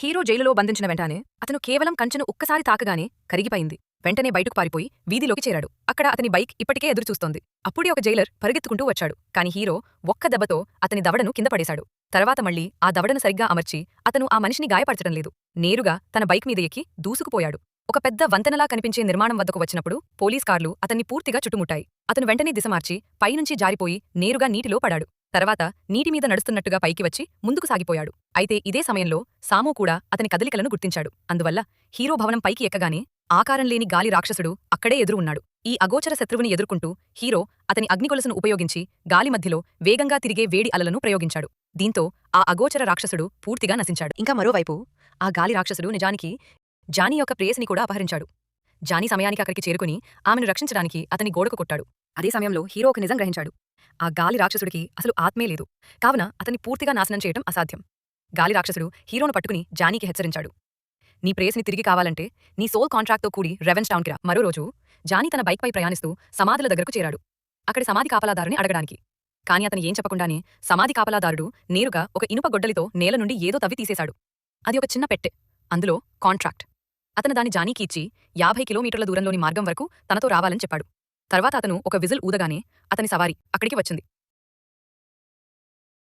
Hero జైలులో బంధించిన వెంటనే అతను కేవలం కంచెను ఒక్కసారి తాకగానే కరిగిపోయింది. వెంటనే బయటకు పారిపోయి వీధిలోకి చేరాడు. అక్కడ అతని బైక్ ఇప్పటికే ఎదురుచూస్తోంది. అప్పుడే ఒక జైలర్ పరిగెత్తుకుంటూ వచ్చాడు. కాని హీరో ఒక్క దెబ్బతో అతని దవడను కింద పడేశాడు. తర్వాత మళ్ళీ ఆ దవడను సరిగ్గా అమర్చి అతను ఆ మనిషిని గాయపరచడం లేదు. నేరుగా తన బైక్ మీద ఎక్కి దూసుకుపోయాడు. ఒక పెద్ద వంతెనలా కనిపించే నిర్మాణం వద్దకు వచ్చినప్పుడు పోలీస్ కార్లు అతన్ని పూర్తిగా చుట్టుముట్టాయి. అతను వెంటనే దిశ మార్చి పైనుంచి జారిపోయి నేరుగా నీటిలో పడాడు. తర్వాత నీటిమీద నడుస్తున్నట్టుగా పైకి వచ్చి ముందుకు సాగిపోయాడు. అయితే ఇదే సమయంలో సాము కూడా అతని కదలికలను గుర్తించాడు. అందువల్ల హీరో భవనం పైకి ఎక్కగానే ఆకారం లేని గాలి రాక్షసుడు అక్కడే ఎదురు ఉన్నాడు ఈ అగోచర శత్రువుని ఎదుర్కొంటూ హీరో అతని అగ్నికొలసును ఉపయోగించి గాలి మధ్యలో వేగంగా తిరిగే వేడి అలలను ప్రయోగించాడు. దీంతో ఆ అగోచర రాక్షసుడు పూర్తిగా నశించాడు. ఇంకా మరోవైపు ఆ గాలి రాక్షసుడు నిజానికి జానీ యొక్క ప్రేయసిని కూడా అపహరించాడు. జానీ సమయానికి అక్కడికి చేరుకుని ఆమెను రక్షించడానికి అతని గోడకు కొట్టాడు. అదే సమయంలో హీరో ఒక నిజం గ్రహించాడు. ఆ గాలి రాక్షసుడికి అసలు ఆత్మే లేదు. కావున అతన్ని పూర్తిగా నాశనం చేయటం అసాధ్యం. గాలి రాక్షసుడు హీరోను పట్టుకుని జానీకి హెచ్చరించాడు. నీ ప్రేయస్ని తిరిగి కావాలంటే నీ సోల్ కాంట్రాక్ట్తో కూడి రెవెన్స్ టౌన్కి రా. మరో రోజు జానీ తన బైక్పై ప్రయాణిస్తూ సమాధుల దగ్గరకు చేరాడు. అక్కడి సమాధి కాపలాదారుని అడగడానికి. కాని అతను ఏం చెప్పకుండానే సమాధి కాపలాదారుడు నేరుగా ఒక ఇనుప గొడ్డలితో నేల నుండి ఏదో తవ్వి తీసేశాడు. అది ఒక చిన్న పెట్టె. అందులో కాంట్రాక్ట్. అతను దాని జానీకి ఇచ్చి యాభై కిలోమీటర్ల దూరంలోని మార్గం వరకు తనతో రావాలని చెప్పాడు. తర్వాత అతను ఒక విజిల్ ఊదగానే అతని సవారి అక్కడికి వచ్చింది.